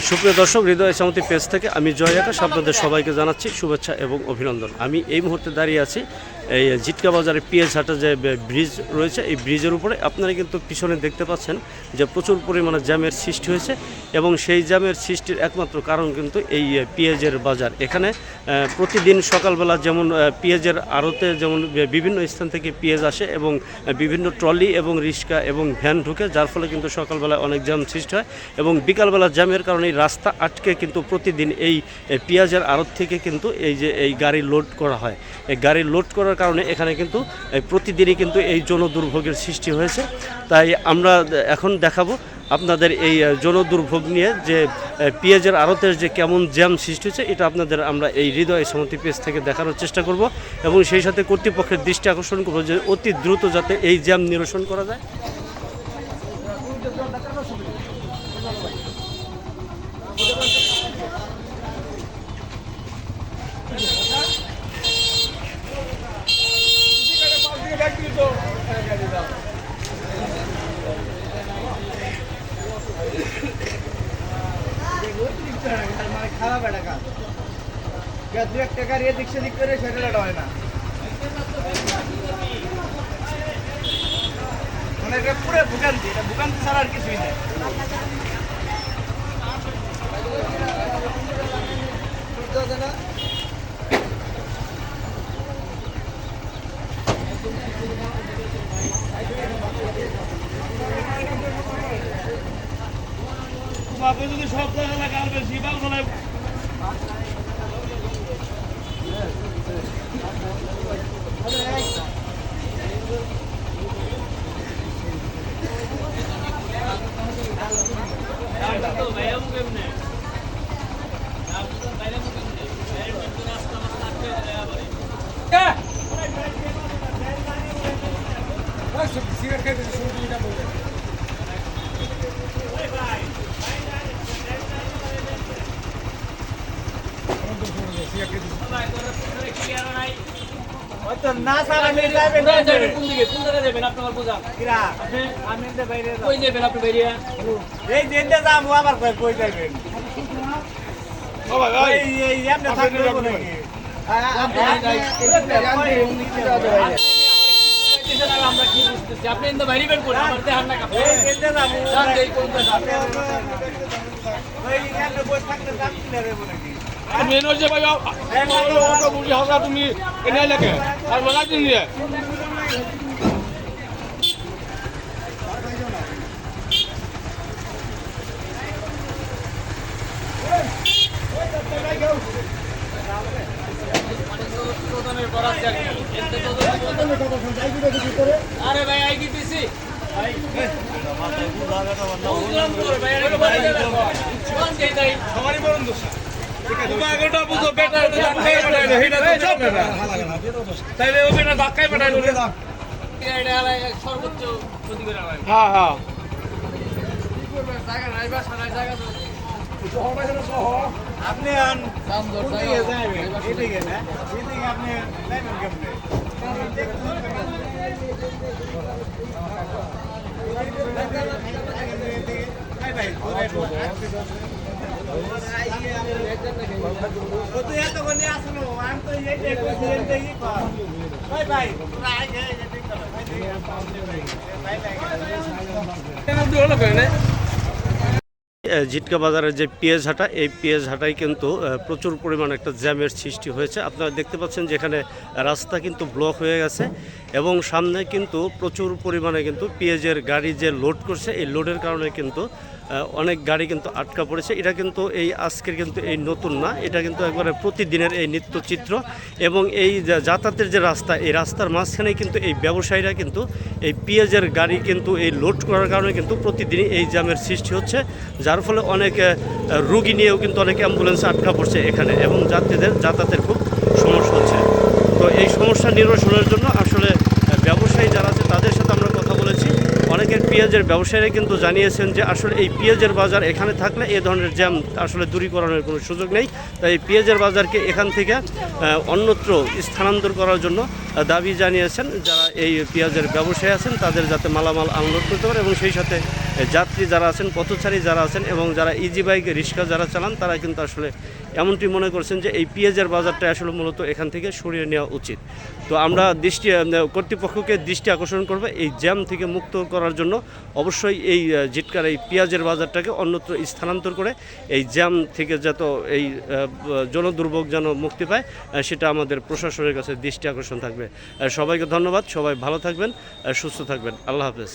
সুপ্রিয় দর্শক, হৃদয় সামতি পেজ থেকে আমি জয় আকাশ। আপনাদের সবাইকে জানাচ্ছি শুভেচ্ছা এবং অভিনন্দন। আমি এই মুহূর্তে দাঁড়িয়ে আছি এই জিটকা বাজারে পিএস হাটা যে ব্রিজ রয়েছে এই ব্রিজের উপরে আপনারা কিন্তু পিছনে দেখতে পাচ্ছেন যে প্রচুর পরিমাণে জ্যামের সৃষ্টি হয়েছে এবং সেই জ্যামের সৃষ্টির একমাত্র কারণ কিন্তু এই পেঁয়াজের বাজার। এখানে প্রতিদিন সকালবেলা যেমন আহ, পেঁয়াজের আড়তে যেমন বিভিন্ন স্থান থেকে পেঁয়াজ আসে এবং বিভিন্ন ট্রলি এবং রিক্সা এবং ভ্যান ঢুকে যার ফলে কিন্তু সকালবেলা অনেক জ্যাম সৃষ্টি হয় এবং বিকালবেলা জ্যামের কারণে রাস্তা আটকে কিন্তু প্রতিদিন এই পেঁয়াজের আড়ত থেকে কিন্তু এই যে এই গাড়ি লোড করা হয়। এই গাড়ি লোড করার কারণে এখানে কিন্তু প্রতিদিনই কিন্তু এই যৌন দুর্ভোগের সৃষ্টি হয়েছে। তাই আমরা এখন দেখাবো আপনাদের এই যৌন দুর্ভোগ নিয়ে যে পেঁয়াজের আড়তের যে কেমন জ্যাম সৃষ্টি হয়েছে, এটা আপনাদের আমরা এই হৃদয় সমতি পেজ থেকে দেখানোর চেষ্টা করব এবং সেই সাথে কর্তৃপক্ষের দৃষ্টি আকর্ষণ করব যে অতি দ্রুত যাতে এই জ্যাম নিরসন করা যায়। খারাপ একটা কাজ। দু একটা গাড়ি এদিক সেদিক করে সেটা এটা হয় না। মানে এটা পুরো ভোগান্তি, এটা ভোগান্তি ছাড়া আর কিছুই নেই। আপনি যদি সব জায়গায় Sigara kaybedin, şunu bir inan oluyor. না স্যার আমি যাইবেন কোন দিকে? কোন জায়গায় যাবেন? আপনি আমার বোঝান কিরা? আমি এনতে বাইরে কই যাবেন আপনি বাইরে? এই দিনটা যাব আবার কই কই ভাই। এই এই আপনি থাকলে হইবো নাকি আমরা কি বুঝতেছি? আপনি ইন্দা বাইরে বের করে আমার দেহার না কাপড় এই দিনটা যাব যান যাই কোন জায়গা ওই এমনি বসে থাকলে দাম কিনে হইবো নাকি মেন হচ্ছে ভাই অটো অটো বুঝি হাওড়া তুমি এনে লাগে আর বলা দিন দিয়ে আরে ভাই আই দিতেছি বুঝলাম তো ভাই আরে বাইরে যাবেন কোন যাই যাই সবারই বরং দোষ এগারোটা বুঝো বেটা ধাক্কাই পাঠাইলো সেইটা তো চলবে না বেটা ধাক্কাই পাঠাইলো এটা আলাই সর্বোচ্চ হ্যাঁ হ্যাঁ। জায়গা নাই বা সারা জায়গা আপনি আন কোন দিকে যাইবেন এদিকে না এদিকে আপনি যাইবেন কেমনে এ, জিটকা বাজারের যে পেঁয়াজ হাটা, এই পেঁয়াজ হাটায় কিন্তু প্রচুর পরিমাণ একটা জ্যামের সৃষ্টি হয়েছে। আপনারা দেখতে পাচ্ছেন যেখানে রাস্তা কিন্তু ব্লক হয়ে গেছে এবং সামনে কিন্তু প্রচুর পরিমাণে কিন্তু পেঁয়াজের গাড়ি যে লোড করছে, এই লোডের কারণে কিন্তু অনেক গাড়ি কিন্তু আটকা পড়েছে। এটা কিন্তু এই আজকের কিন্তু এই নতুন না, এটা কিন্তু একবারে প্রতিদিনের এই নিত্যচিত্র এবং এই যাতায়াতের যে রাস্তা, এই রাস্তার মাঝখানে কিন্তু এই ব্যবসায়ীরা কিন্তু এই পেঁয়াজের গাড়ি কিন্তু এই লোড করার কারণে কিন্তু প্রতিদিনই এই জ্যামের সৃষ্টি হচ্ছে, যার ফলে অনেক রুগী নিয়েও কিন্তু অনেক অ্যাম্বুলেন্স আটকা পড়ছে এখানে এবং যাত্রীদের যাতায়াতের খুব সমস্যা হচ্ছে। তো এই সমস্যা নিরসনের জন্য আসলে আহ, ব্যবসায়ী যারা আছে তাদের সাথে আমরা কথা বলেছি অনেকের পেঁয়াজের ব্যবসায়ীরা কিন্তু জানিয়েছেন যে আসলে এই পেঁয়াজের বাজার এখানে থাকলে এ ধরনের জ্যাম আসলে দূরীকরণের কোনো সুযোগ নেই। তাই এই পেঁয়াজের বাজারকে এখান থেকে অন্যত্র স্থানান্তর করার জন্য দাবি জানিয়েছেন। যারা এই পেঁয়াজের ব্যবসায়ী আছেন, তাদের যাতে মালামাল আনলোড করতে পারে এবং সেই সাথে যাত্রী যারা আছেন, পথচারী যারা আছেন এবং যারা ইজি বাইক রিক্সা যারা চালান, তারা কিন্তু আসলে এমনটি মনে করছেন যে এই পেঁয়াজের বাজারটা আসলে মূলত এখান থেকে সরিয়ে নেওয়া উচিত। তো আমরা দৃষ্টি কর্তৃপক্ষকে দৃষ্টি আকর্ষণ করবে এই জ্যাম থেকে মুক্ত করার জন্য। অবশ্যই এই জিটকার এই পেঁয়াজের বাজারটাকে অন্যত্র স্থানান্তর করে এই জ্যাম থেকে যত এই জনদুর্ভোগ যেন মুক্তি পায় সেটা আমাদের প্রশাসনের কাছে দৃষ্টি আকর্ষণ থাকবে। সবাইকে ধন্যবাদ, সবাই ভালো থাকবেন সুস্থ থাকবেন। আল্লাহ হাফেজ।